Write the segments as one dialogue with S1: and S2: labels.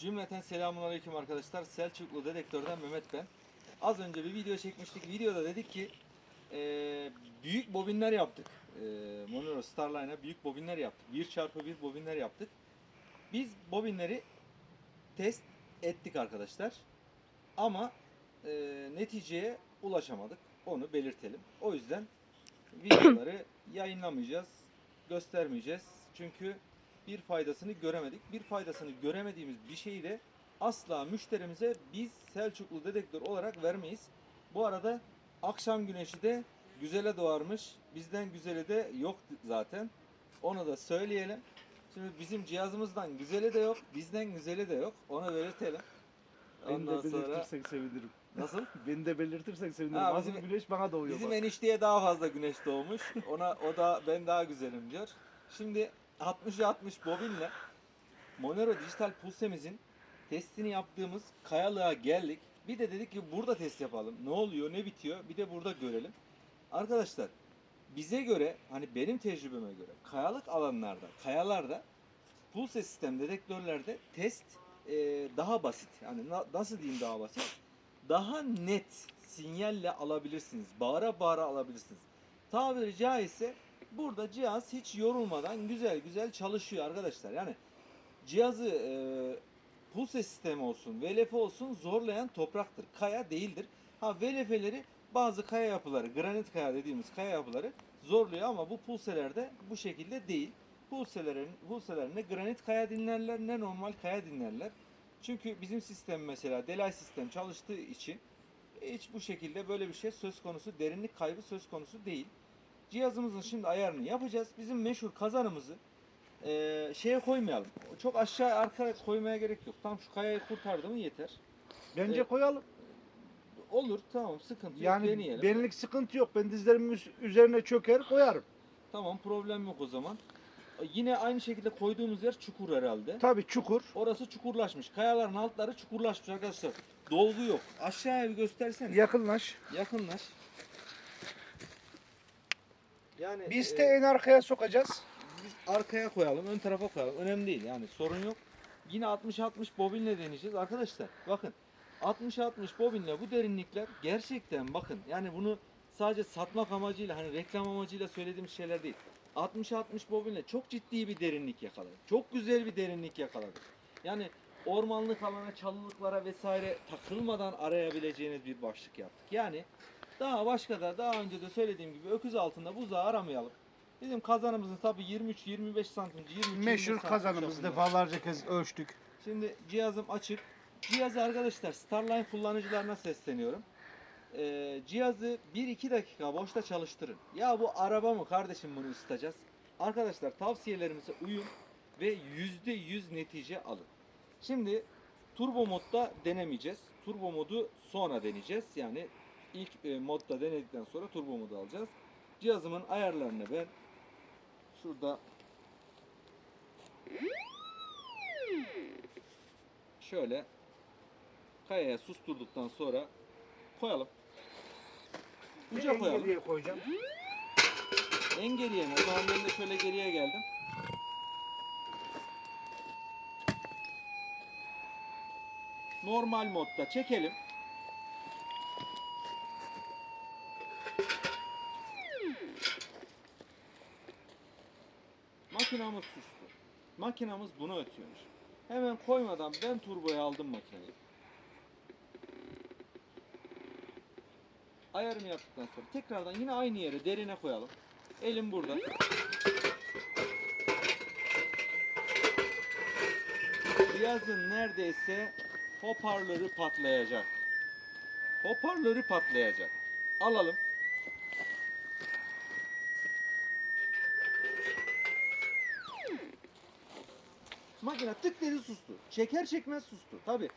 S1: Cümleten selamun aleyküm arkadaşlar. Selçuklu Dedektör'den Mehmet ben. Az önce bir video çekmiştik. Videoda dedik ki eee, büyük bobinler yaptık. Eee Monero Starline'a büyük bobinler yaptık. 1x1 bobinler yaptık. Biz bobinleri test ettik arkadaşlar. Ama eee, neticeye ulaşamadık. Onu belirtelim. O yüzden videoları yayınlamayacağız, göstermeyeceğiz. Çünkü bir faydasını göremedik. Bir faydasını göremediğimiz bir şeyi de asla müşterimize biz Selçuklu dedektör olarak vermeyiz. Bu arada akşam güneşi de güzele doğarmış. Bizden güzeli de yok zaten. Onu da söyleyelim. Şimdi bizim cihazımızdan güzeli de yok, bizden güzeli de yok. Onu belirtelim.
S2: Beni
S1: Ondan
S2: de
S1: sonra
S2: belirtirsen sevinirim.
S1: nasıl?
S2: Beni de belirtirsen sevinirim.
S1: Ha,
S2: güneş bana doğuyor
S1: Bizim
S2: bak.
S1: enişteye daha fazla güneş doğmuş. Ona o da ben daha güzelim diyor. Şimdi 60'a 60 bobinle Monero dijital pulsemizin testini yaptığımız kayalığa geldik. Bir de dedik ki burada test yapalım. Ne oluyor, ne bitiyor? Bir de burada görelim. Arkadaşlar bize göre hani benim tecrübeme göre kayalık alanlarda, kayalarda pulse sistem dedektörlerde test e, daha basit. Yani na- nasıl diyeyim daha basit? Daha net sinyalle alabilirsiniz. Bağıra bağıra alabilirsiniz. Tabiri caizse burada cihaz hiç yorulmadan güzel güzel çalışıyor arkadaşlar. Yani cihazı e, pulse sistemi olsun, VLF olsun zorlayan topraktır. Kaya değildir. Ha VLF'leri bazı kaya yapıları, granit kaya dediğimiz kaya yapıları zorluyor ama bu pulselerde bu şekilde değil. Pulselerin, pulseler ne granit kaya dinlerler ne normal kaya dinlerler. Çünkü bizim sistem mesela delay sistem çalıştığı için hiç bu şekilde böyle bir şey söz konusu, derinlik kaybı söz konusu değil. Cihazımızın şimdi ayarını yapacağız. Bizim meşhur kazanımızı eee şeye koymayalım. Çok aşağı arkaya koymaya gerek yok. Tam şu kayayı kurtardı mı yeter.
S2: Bence
S1: Evet.
S2: koyalım.
S1: Olur tamam sıkıntı yok
S2: Yani
S1: deneyelim.
S2: benlik sıkıntı yok. Ben dizlerimin üz- üzerine çöker koyarım.
S1: Tamam problem yok o zaman. E, Yine aynı şekilde koyduğumuz yer çukur herhalde.
S2: Tabii çukur.
S1: Orası çukurlaşmış. Kayaların altları çukurlaşmış arkadaşlar. Dolgu yok. Aşağıya bir göstersene.
S2: Yakınlaş.
S1: Yakınlaş. Yani
S2: Biz
S1: e,
S2: de en arkaya sokacağız.
S1: biz arkaya koyalım, ön tarafa koyalım. Önemli değil yani sorun yok. Yine 60-60 bobinle deneyeceğiz. Arkadaşlar bakın 60-60 bobinle bu derinlikler gerçekten bakın yani bunu sadece satmak amacıyla hani reklam amacıyla söylediğimiz şeyler değil. 60-60 bobinle çok ciddi bir derinlik yakaladık. Çok güzel bir derinlik yakaladık. Yani ormanlık alana, çalılıklara vesaire takılmadan arayabileceğiniz bir başlık yaptık. Yani daha başka da daha önce de söylediğim gibi öküz altında buzağı aramayalım. Bizim kazanımızın tabi 23-25 santimci 23
S2: Meşhur kazanımız defalarca kez ölçtük.
S1: Şimdi cihazım açık. Cihazı arkadaşlar Starline kullanıcılarına sesleniyorum. Ee, cihazı 1-2 dakika boşta çalıştırın. Ya bu araba mı kardeşim bunu ısıtacağız? Arkadaşlar tavsiyelerimize uyun ve %100 netice alın. Şimdi turbo modda denemeyeceğiz. Turbo modu sonra deneyeceğiz. Yani ilk e, modda denedikten sonra turbo modu alacağız. Cihazımın ayarlarını ben şurada şöyle kayaya susturduktan sonra koyalım. Uca koyalım.
S2: geriye koyacağım.
S1: En geriye mi? O zaman ben de şöyle geriye geldim. Normal modda çekelim. Makinamız sustu. Makinamız bunu ötüyormuş. Hemen koymadan ben turboya aldım makineyi. Ayarını yaptıktan sonra tekrardan yine aynı yere derine koyalım. Elim burada. Cihazın neredeyse hoparlörü patlayacak. Hoparlörü patlayacak. Alalım. Makine tık dedi sustu. Çeker çekmez sustu. Tabi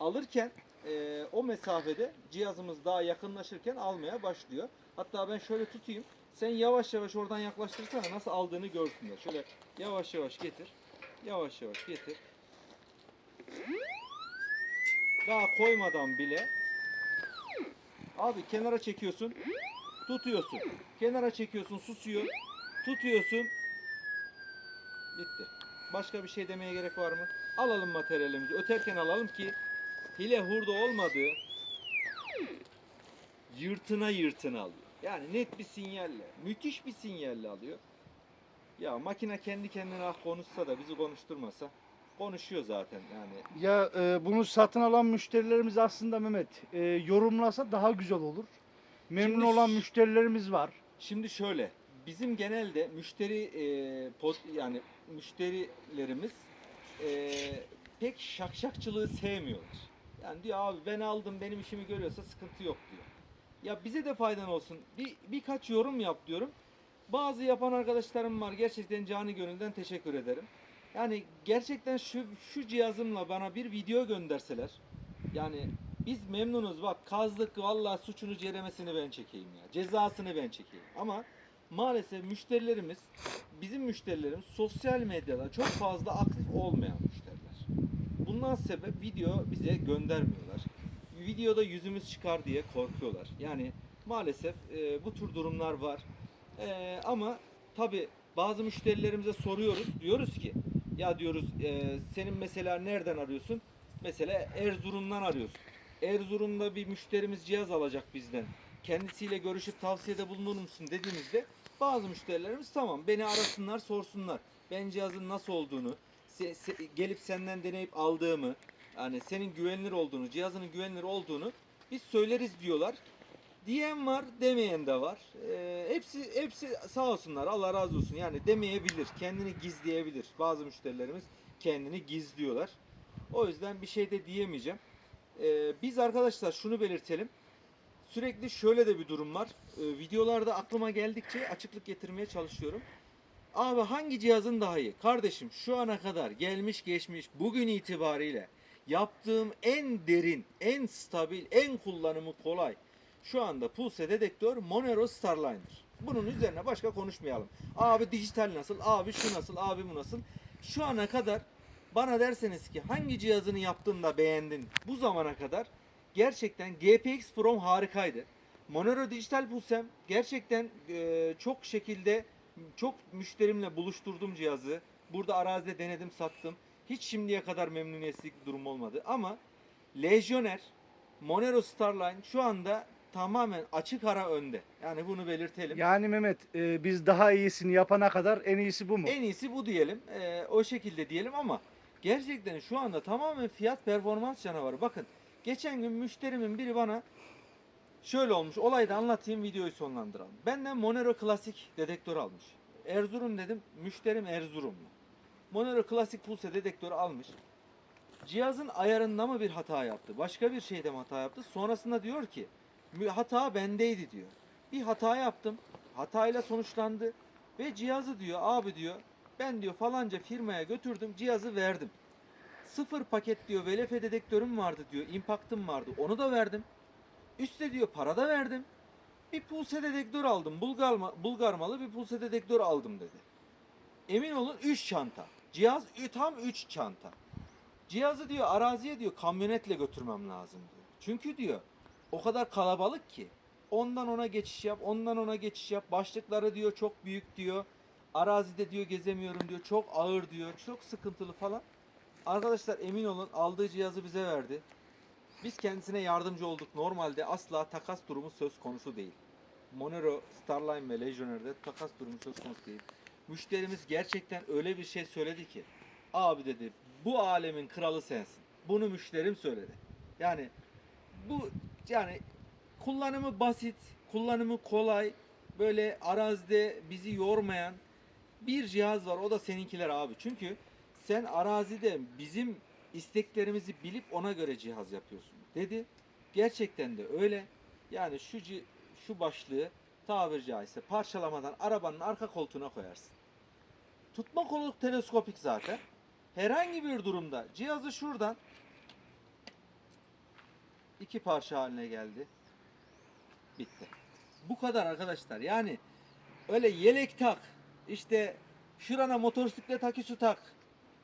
S1: alırken e, o mesafede cihazımız daha yakınlaşırken almaya başlıyor. Hatta ben şöyle tutayım. Sen yavaş yavaş oradan yaklaştırsana nasıl aldığını görsünler. Şöyle yavaş yavaş getir. Yavaş yavaş getir. Daha koymadan bile Abi kenara çekiyorsun. Tutuyorsun. Kenara çekiyorsun susuyor. Tutuyorsun. Bitti. Başka bir şey demeye gerek var mı? Alalım materyalimizi. Öterken alalım ki hile hurda olmadığı yırtına yırtına alıyor. Yani net bir sinyalle, müthiş bir sinyalle alıyor. Ya makine kendi kendine ah konuşsa da bizi konuşturmasa konuşuyor zaten yani.
S2: Ya e, bunu satın alan müşterilerimiz aslında Mehmet e, yorumlasa daha güzel olur. Memnun
S1: Şimdi
S2: olan müşterilerimiz var.
S1: Şimdi şöyle, bizim genelde müşteri e, pot, yani müşterilerimiz e, pek şakşakçılığı sevmiyorlar. Yani diyor abi ben aldım benim işimi görüyorsa sıkıntı yok diyor. Ya bize de faydan olsun. Bir birkaç yorum yap diyorum. Bazı yapan arkadaşlarım var. Gerçekten canı gönülden teşekkür ederim. Yani gerçekten şu şu cihazımla bana bir video gönderseler. Yani biz memnunuz bak kazdık vallahi suçunu ceremesini ben çekeyim ya. Cezasını ben çekeyim. Ama maalesef müşterilerimiz bizim müşterilerimiz sosyal medyada çok fazla aktif olmayan müşteriler. Bundan sebep video bize göndermiyorlar. Videoda yüzümüz çıkar diye korkuyorlar. Yani maalesef e, bu tür durumlar var. E, ama tabi bazı müşterilerimize soruyoruz. Diyoruz ki ya diyoruz e, senin mesela nereden arıyorsun? Mesela Erzurum'dan arıyorsun. Erzurum'da bir müşterimiz cihaz alacak bizden. Kendisiyle görüşüp tavsiyede bulunur musun dediğimizde bazı müşterilerimiz tamam beni arasınlar sorsunlar. Ben cihazın nasıl olduğunu, se- se- gelip senden deneyip aldığımı, yani senin güvenilir olduğunu, cihazının güvenilir olduğunu biz söyleriz diyorlar. Diyen var, demeyen de var. Ee, hepsi hepsi sağ olsunlar. Allah razı olsun. Yani demeyebilir, kendini gizleyebilir. Bazı müşterilerimiz kendini gizliyorlar. O yüzden bir şey de diyemeyeceğim. Ee, biz arkadaşlar şunu belirtelim. Sürekli şöyle de bir durum var. Ee, videolarda aklıma geldikçe açıklık getirmeye çalışıyorum. Abi hangi cihazın daha iyi? Kardeşim şu ana kadar gelmiş geçmiş bugün itibariyle yaptığım en derin, en stabil, en kullanımı kolay şu anda Pulse dedektör Monero Starline'dır. Bunun üzerine başka konuşmayalım. Abi dijital nasıl? Abi şu nasıl? Abi bu nasıl? Şu ana kadar bana derseniz ki hangi cihazını yaptın da beğendin bu zamana kadar gerçekten GPX Pro'm harikaydı. Monero Dijital Pulse'm gerçekten e, çok şekilde çok müşterimle buluşturdum cihazı. Burada arazide denedim sattım. Hiç şimdiye kadar memnuniyetsizlik durum olmadı. Ama Legionnaire, Monero Starline şu anda tamamen açık ara önde. Yani bunu belirtelim.
S2: Yani Mehmet e, biz daha iyisini yapana kadar en iyisi bu mu?
S1: En iyisi bu diyelim. Ee, o şekilde diyelim ama gerçekten şu anda tamamen fiyat performans canavarı. Bakın geçen gün müşterimin biri bana şöyle olmuş. Olayı da anlatayım videoyu sonlandıralım. Benden Monero Klasik dedektör almış. Erzurum dedim. Müşterim Erzurumlu. Monero Klasik Pulse dedektörü almış. Cihazın ayarında mı bir hata yaptı? Başka bir şeyde mi hata yaptı? Sonrasında diyor ki "Mü- hata bendeydi diyor. Bir hata yaptım. Hatayla sonuçlandı. Ve cihazı diyor abi diyor ben diyor falanca firmaya götürdüm cihazı verdim. Sıfır paket diyor VLF dedektörüm vardı diyor impact'ım vardı onu da verdim. Üste diyor para da verdim. Bir pulse dedektör aldım Bulgar, Bulgar malı bir pulse dedektör aldım dedi. Emin olun 3 çanta. Cihaz tam 3 çanta. Cihazı diyor araziye diyor kamyonetle götürmem lazım diyor. Çünkü diyor o kadar kalabalık ki ondan ona geçiş yap, ondan ona geçiş yap. Başlıkları diyor çok büyük diyor. Arazide diyor gezemiyorum diyor. Çok ağır diyor. Çok sıkıntılı falan. Arkadaşlar emin olun aldığı cihazı bize verdi. Biz kendisine yardımcı olduk. Normalde asla takas durumu söz konusu değil. Monero, Starline ve Legionnaire'de takas durumu söz konusu değil. Müşterimiz gerçekten öyle bir şey söyledi ki abi dedi bu alemin kralı sensin. Bunu müşterim söyledi. Yani bu yani kullanımı basit, kullanımı kolay, böyle arazide bizi yormayan bir cihaz var. O da seninkiler abi. Çünkü sen arazide bizim isteklerimizi bilip ona göre cihaz yapıyorsun dedi. Gerçekten de öyle. Yani şu şu başlığı tabiri caizse parçalamadan arabanın arka koltuğuna koyarsın. Tutma kolu teleskopik zaten. Herhangi bir durumda cihazı şuradan iki parça haline geldi. Bitti. Bu kadar arkadaşlar. Yani öyle yelek tak, işte şurana motosiklet aküsü tak,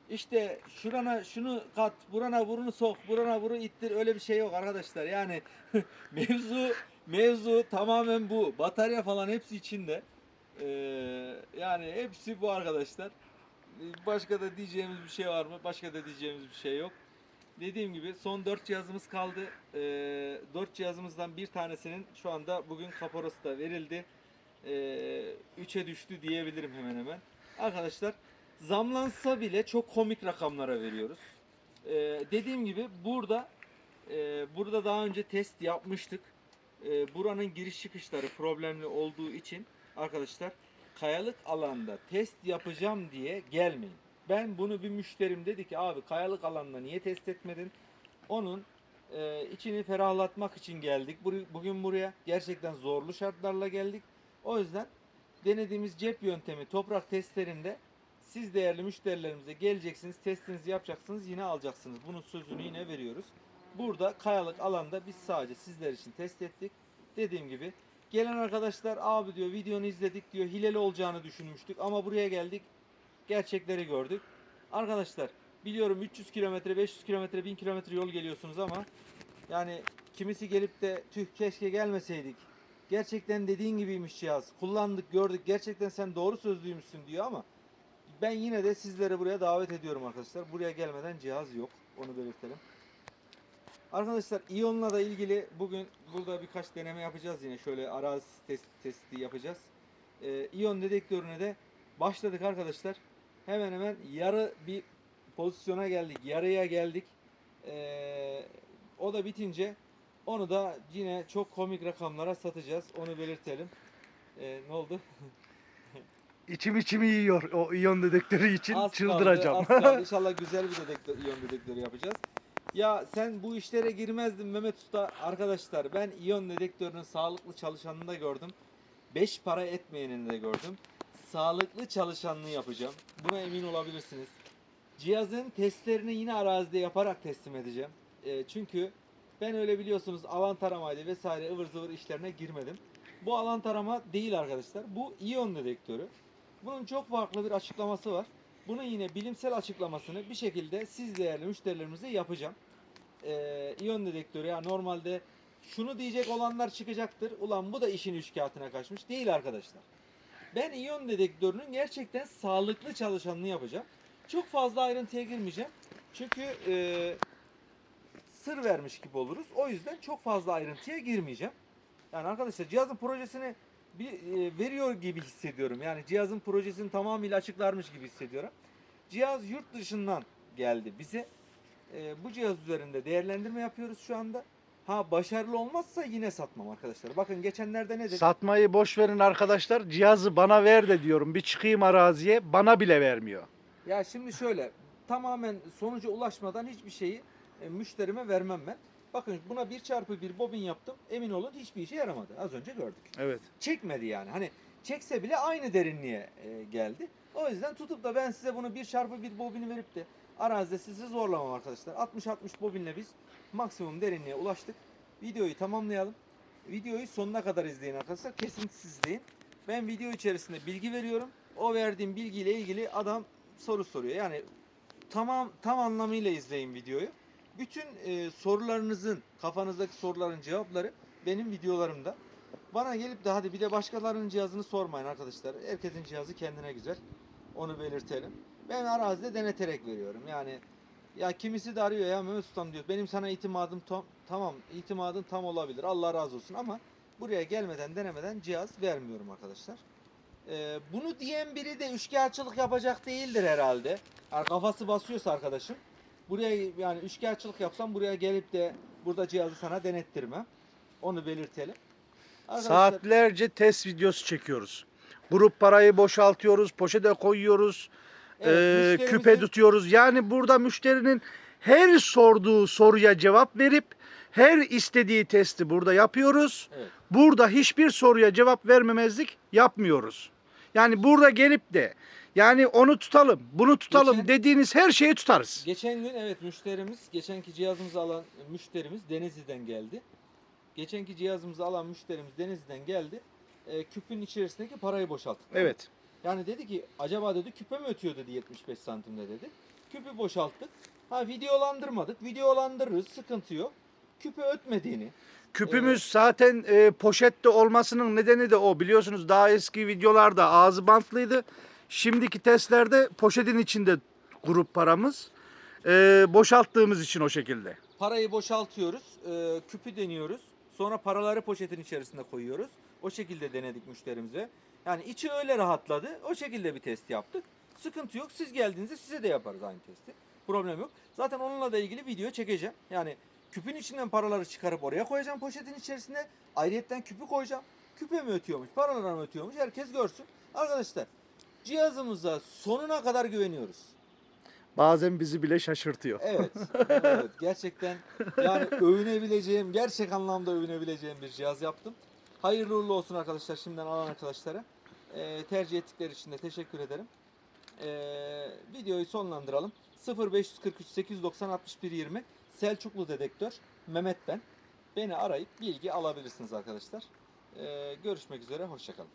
S1: işte şurana şunu kat, burana burunu sok, burana bunu ittir öyle bir şey yok arkadaşlar. Yani mevzu mevzu tamamen bu. Batarya falan hepsi içinde. Ee, yani hepsi bu arkadaşlar. Başka da diyeceğimiz bir şey var mı? Başka da diyeceğimiz bir şey yok. Dediğim gibi son 4 cihazımız kaldı. Ee, 4 cihazımızdan bir tanesinin şu anda bugün kaporası da verildi. Ee, 3'e düştü diyebilirim hemen hemen. Arkadaşlar zamlansa bile çok komik rakamlara veriyoruz. Ee, dediğim gibi burada e, burada daha önce test yapmıştık. Ee, buranın giriş çıkışları problemli olduğu için arkadaşlar kayalık alanda test yapacağım diye gelmeyin. Ben bunu bir müşterim dedi ki abi kayalık alanda niye test etmedin? Onun e, içini ferahlatmak için geldik. Bugün buraya gerçekten zorlu şartlarla geldik. O yüzden denediğimiz cep yöntemi toprak testlerinde siz değerli müşterilerimize geleceksiniz, testinizi yapacaksınız, yine alacaksınız. Bunun sözünü yine veriyoruz. Burada kayalık alanda biz sadece sizler için test ettik. Dediğim gibi gelen arkadaşlar abi diyor videonu izledik diyor hileli olacağını düşünmüştük ama buraya geldik gerçekleri gördük. Arkadaşlar biliyorum 300 kilometre, 500 kilometre, 1000 kilometre yol geliyorsunuz ama yani kimisi gelip de tüh keşke gelmeseydik. Gerçekten dediğin gibiymiş cihaz. Kullandık, gördük. Gerçekten sen doğru sözlüymüşsün diyor ama ben yine de sizleri buraya davet ediyorum arkadaşlar. Buraya gelmeden cihaz yok. Onu belirtelim. Arkadaşlar iyonla da ilgili bugün burada birkaç deneme yapacağız yine. Şöyle arazi test, testi yapacağız. Ee, iyon dedektörüne de başladık arkadaşlar. Hemen hemen yarı bir pozisyona geldik. Yarıya geldik. Ee, o da bitince onu da yine çok komik rakamlara satacağız. Onu belirtelim. Ee, ne oldu?
S2: İçim içimi yiyor o iyon dedektörü için
S1: Az
S2: çıldıracağım.
S1: Kaldı, az kaldı. İnşallah güzel bir dedektör, iyon dedektörü yapacağız. Ya sen bu işlere girmezdin Mehmet Usta. Arkadaşlar ben iyon dedektörünün sağlıklı çalışanını da gördüm. 5 para etmeyenini de gördüm. Sağlıklı çalışanını yapacağım. Buna emin olabilirsiniz. Cihazın testlerini yine arazide yaparak teslim edeceğim. E, çünkü ben öyle biliyorsunuz alan taramaydı vesaire ıvır zıvır işlerine girmedim. Bu alan tarama değil arkadaşlar. Bu iyon dedektörü. Bunun çok farklı bir açıklaması var. Bunun yine bilimsel açıklamasını bir şekilde siz değerli müşterilerimize yapacağım. Ee, iyon dedektörü ya normalde şunu diyecek olanlar çıkacaktır. Ulan bu da işin üçkağıtına kaçmış. Değil arkadaşlar. Ben iyon dedektörünün gerçekten sağlıklı çalışanını yapacağım. Çok fazla ayrıntıya girmeyeceğim. Çünkü e, sır vermiş gibi oluruz. O yüzden çok fazla ayrıntıya girmeyeceğim. Yani arkadaşlar cihazın projesini bir e, veriyor gibi hissediyorum. Yani cihazın projesini tamamıyla açıklarmış gibi hissediyorum. Cihaz yurt dışından geldi bize. E, bu cihaz üzerinde değerlendirme yapıyoruz şu anda. Ha başarılı olmazsa yine satmam arkadaşlar. Bakın geçenlerde ne dedim?
S2: Satmayı boş verin arkadaşlar. Cihazı bana ver de diyorum. Bir çıkayım araziye bana bile vermiyor.
S1: Ya şimdi şöyle tamamen sonuca ulaşmadan hiçbir şeyi e, müşterime vermem ben. Bakın buna bir çarpı bir bobin yaptım. Emin olun hiçbir işe yaramadı. Az önce gördük.
S2: Evet.
S1: Çekmedi yani. Hani çekse bile aynı derinliğe e, geldi. O yüzden tutup da ben size bunu bir çarpı bir bobini verip de arazide sizi zorlamam arkadaşlar. 60-60 bobinle biz maksimum derinliğe ulaştık. Videoyu tamamlayalım. Videoyu sonuna kadar izleyin arkadaşlar. Kesintisiz izleyin. Ben video içerisinde bilgi veriyorum. O verdiğim bilgiyle ilgili adam soru soruyor. Yani tamam tam anlamıyla izleyin videoyu. Bütün e, sorularınızın, kafanızdaki soruların cevapları benim videolarımda. Bana gelip de hadi bir de başkalarının cihazını sormayın arkadaşlar. Herkesin cihazı kendine güzel. Onu belirtelim. Ben arazide deneterek veriyorum. Yani ya kimisi de arıyor ya Mehmet Ustam diyor. Benim sana itimadım tam, tamam itimadın tam olabilir. Allah razı olsun ama buraya gelmeden denemeden cihaz vermiyorum arkadaşlar. Ee, bunu diyen biri de üçkağıtçılık yapacak değildir herhalde. Yani kafası basıyorsa arkadaşım. Buraya yani üçkağıtçılık yapsam buraya gelip de burada cihazı sana denettirmem. Onu belirtelim. Arkadaşlar,
S2: Saatlerce test videosu çekiyoruz. Grup parayı boşaltıyoruz, poşete koyuyoruz,
S1: evet, müşterimizin-
S2: küpe tutuyoruz. Yani burada müşterinin her sorduğu soruya cevap verip her istediği testi burada yapıyoruz.
S1: Evet.
S2: Burada hiçbir soruya cevap vermemezlik yapmıyoruz. Yani burada gelip de yani onu tutalım, bunu tutalım
S1: Geçen-
S2: dediğiniz her şeyi tutarız.
S1: Geçen gün evet müşterimiz, geçenki cihazımızı alan müşterimiz Denizli'den geldi. Geçenki cihazımızı alan müşterimiz Denizli'den geldi. E, küpün içerisindeki parayı boşalttık.
S2: Evet.
S1: Yani dedi ki acaba dedi küpe mi ötüyor dedi 75 santimde dedi. Küpü boşalttık. Ha videolandırmadık. Videolandırırız sıkıntı yok. Küpü ötmediğini.
S2: Küpümüz zaten e, poşette olmasının nedeni de o. Biliyorsunuz daha eski videolarda ağzı bantlıydı. Şimdiki testlerde poşetin içinde grup paramız. Ee, boşalttığımız için o şekilde.
S1: Parayı boşaltıyoruz, e, küpü deniyoruz. Sonra paraları poşetin içerisine koyuyoruz. O şekilde denedik müşterimize. Yani içi öyle rahatladı. O şekilde bir test yaptık. Sıkıntı yok. Siz geldiğinizde size de yaparız aynı testi. Problem yok. Zaten onunla da ilgili video çekeceğim. Yani küpün içinden paraları çıkarıp oraya koyacağım poşetin içerisine. Ayrıyetten küpü koyacağım. Küpe mi ötüyormuş, paralara mı ötüyormuş herkes görsün. Arkadaşlar cihazımıza sonuna kadar güveniyoruz.
S2: Bazen bizi bile şaşırtıyor.
S1: Evet. evet. Gerçekten yani övünebileceğim, gerçek anlamda övünebileceğim bir cihaz yaptım. Hayırlı uğurlu olsun arkadaşlar şimdiden alan arkadaşlara. Ee, tercih ettikleri için de teşekkür ederim. Ee, videoyu sonlandıralım. 0543 890 61 20 Selçuklu dedektör Mehmet ben. Beni arayıp bilgi alabilirsiniz arkadaşlar. Ee, görüşmek üzere. Hoşçakalın.